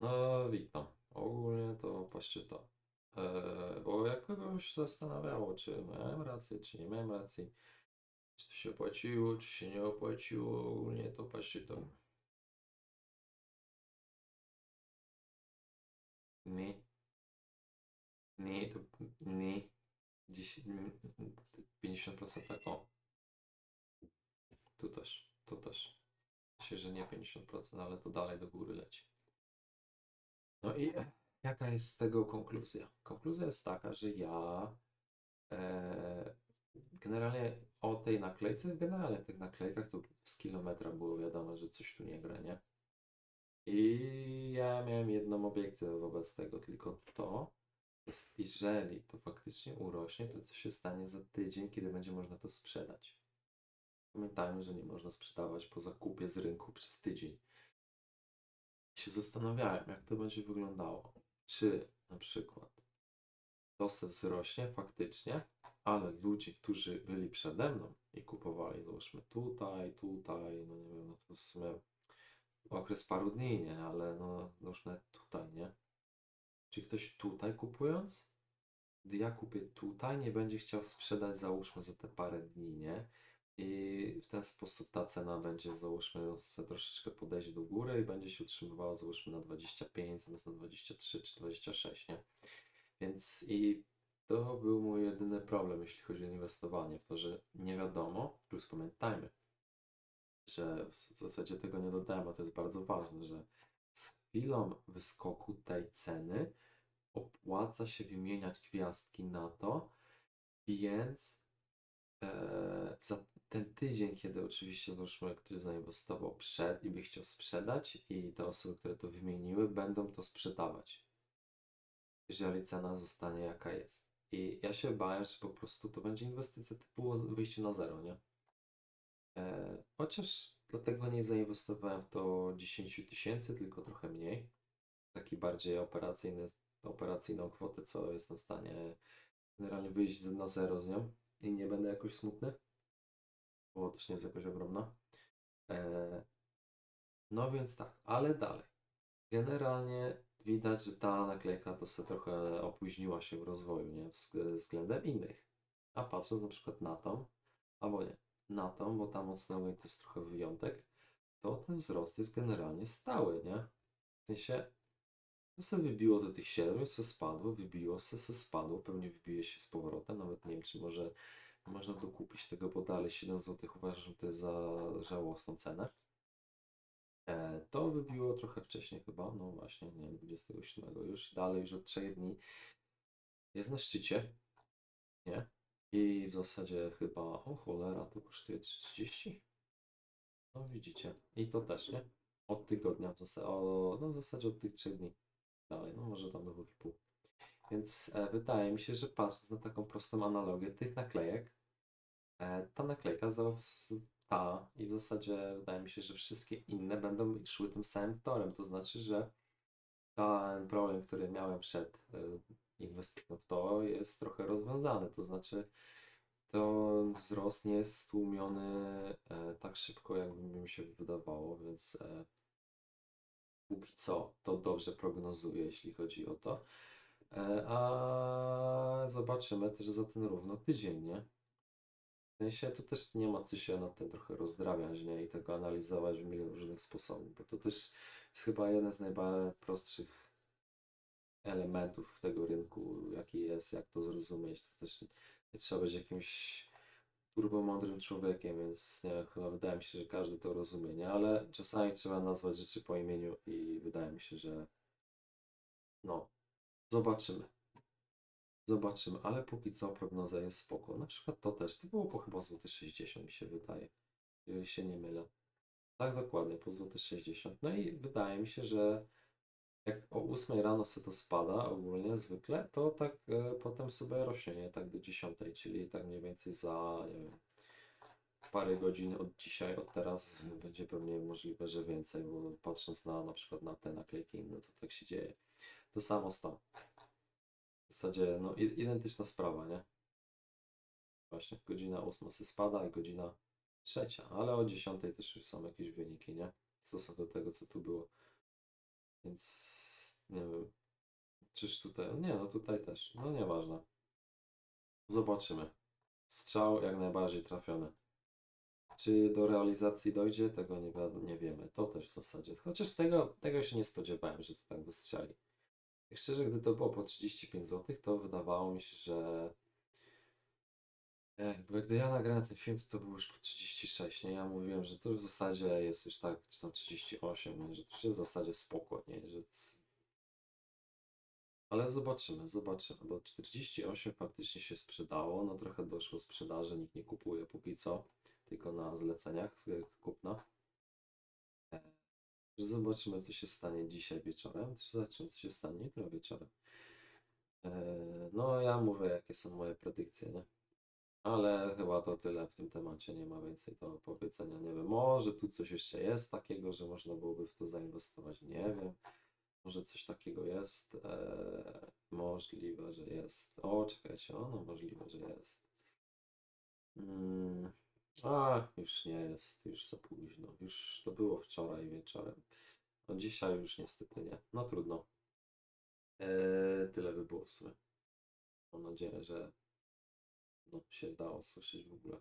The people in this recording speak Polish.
No, witam. Ogólnie to patrzcie to. Eee, bo jak kogoś zastanawiało, czy miałem rację, czy nie miałem racji, czy to się opłaciło, czy się nie opłaciło, ogólnie to patrzcie to. Nie. Nie, to nie. Dziś 50% tak, o. Tu też, tu też. Myślę, że nie 50%, ale to dalej do góry leci. No i jaka jest z tego konkluzja? Konkluzja jest taka, że ja e, generalnie o tej naklejce, generalnie w tych naklejkach to z kilometra było wiadomo, że coś tu nie gra, nie? I ja miałem jedną obiekcję wobec tego, tylko to jeżeli to faktycznie urośnie, to co się stanie za tydzień, kiedy będzie można to sprzedać. Pamiętajmy, że nie można sprzedawać po zakupie z rynku przez tydzień się zastanawiałem, jak to będzie wyglądało. Czy na przykład se wzrośnie faktycznie, ale ludzie, którzy byli przede mną i kupowali, załóżmy tutaj, tutaj, no nie wiem, no to w sumie okres paru dni, nie, ale no załóżmy tutaj, nie? Czy ktoś tutaj kupując, gdy ja kupię tutaj, nie będzie chciał sprzedać, załóżmy, za te parę dni, nie? I w ten sposób ta cena będzie, załóżmy, sobie troszeczkę podejść do góry i będzie się utrzymywała, załóżmy, na 25 zamiast na 23 czy 26, nie? Więc i to był mój jedyny problem, jeśli chodzi o inwestowanie, w to, że nie wiadomo, plus pamiętajmy, że w zasadzie tego nie dodałem, to jest bardzo ważne, że z chwilą wyskoku tej ceny opłaca się wymieniać gwiazdki na to, więc e, za ten tydzień, kiedy oczywiście załóżmy, ktoś zainwestował przed i by chciał sprzedać i te osoby, które to wymieniły, będą to sprzedawać. Jeżeli cena zostanie jaka jest. I ja się bałem, że po prostu to będzie inwestycja typu wyjście na zero, nie? E, chociaż dlatego nie zainwestowałem w to 10 tysięcy, tylko trochę mniej. Taki bardziej operacyjny, operacyjną kwotę, co jestem w stanie generalnie wyjść na zero z nią i nie będę jakoś smutny, bo też nie jest jakoś ogromna. E, no więc tak, ale dalej. Generalnie widać, że ta naklejka to sobie trochę opóźniła się w rozwoju, nie? Wz- Względem innych. A patrząc na przykład na tą, albo nie, na tą, bo ta mocno to jest trochę wyjątek, to ten wzrost jest generalnie stały, nie? W sensie, to sobie wybiło do tych 7, se spadło, wybiło se, se spadło, pewnie wybije się z powrotem, nawet nie wiem, czy może można dokupić tego, bo dalej 7 zł uważam, że to jest za żałosną cenę. E, to wybiło trochę wcześniej chyba, no właśnie, nie, 27 już, dalej już od 3 dni jest na szczycie, nie? I w zasadzie chyba, o cholera, to kosztuje 3,30. No widzicie, i to też, nie? Od tygodnia, w zasadzie, o, no w zasadzie od tych 3 dni dalej, no może tam do 2,5. Więc e, wydaje mi się, że patrząc na taką prostą analogię tych naklejek, e, ta naklejka, za, ta i w zasadzie wydaje mi się, że wszystkie inne będą szły tym samym torem. To znaczy, że ten problem, który miałem przed e, inwestycją w to, jest trochę rozwiązany. To znaczy, to wzrost nie jest stłumiony e, tak szybko, jakby mi się wydawało, więc e, póki co to dobrze prognozuję, jeśli chodzi o to. E, A zobaczymy też za ten równo tydzień, nie? W sensie to też nie ma co się nad tym trochę rozdrabiać, nie? I tego analizować w milion różnych sposobów, bo to też jest chyba jeden z najprostszych elementów tego rynku, jaki jest, jak to zrozumieć. To też nie trzeba być jakimś turbomądrym człowiekiem, więc nie, chyba wydaje mi się, że każdy to rozumie, nie? Ale czasami trzeba nazwać rzeczy po imieniu i wydaje mi się, że no, zobaczymy. Zobaczymy, ale póki co prognoza jest spoko. Na przykład to też, to było po chyba złoty 60 mi się wydaje, jeżeli się nie mylę. Tak dokładnie, po złoty 60. No i wydaje mi się, że jak o 8 rano sobie to spada ogólnie zwykle, to tak e, potem sobie rośnie, nie? Tak do 10, czyli tak mniej więcej za, nie wiem, parę godzin od dzisiaj, od teraz będzie pewnie możliwe, że więcej, bo patrząc na na przykład na te naklejki, no to tak się dzieje. To samo z tą. W zasadzie no, identyczna sprawa, nie? Właśnie, godzina 8 się spada godzina trzecia, ale o 10 też już są jakieś wyniki, nie? W stosunku do tego, co tu było. Więc Nie wiem. Czyż tutaj. Nie, no tutaj też. No nieważne. Zobaczymy. Strzał jak najbardziej trafiony. Czy do realizacji dojdzie? Tego nie, nie wiemy. To też w zasadzie. Chociaż tego, tego się nie spodziewałem, że to tak wystrzeli. Tak szczerze, gdy to było po 35 zł, to wydawało mi się, że. Ej, bo gdy ja nagrałem ten film, to, to było już po 36, nie? Ja mówiłem, że to w zasadzie jest już tak, czy tam 38, nie? że to już jest w zasadzie spoko, nie? Że ale zobaczymy, zobaczymy, bo 48 faktycznie się sprzedało, no trochę doszło sprzedaży, nikt nie kupuje póki co, tylko na zleceniach z- kupna. E, Zobaczymy, co się stanie dzisiaj wieczorem, czy zobaczymy, co się stanie jutro wieczorem. E, No, ja mówię, jakie są moje predykcje, nie? Ale chyba to tyle w tym temacie, nie ma więcej do powiedzenia, nie wiem, może tu coś jeszcze jest takiego, że można byłoby w to zainwestować, nie wiem. Może coś takiego jest. E, możliwe, że jest. O, czekajcie, o, no możliwe, że jest. Mm, a, już nie jest, już za późno. Już to było wczoraj wieczorem. No dzisiaj już niestety nie. No trudno. E, tyle by było w sumie. Mam nadzieję, że no, się dało słyszeć w ogóle.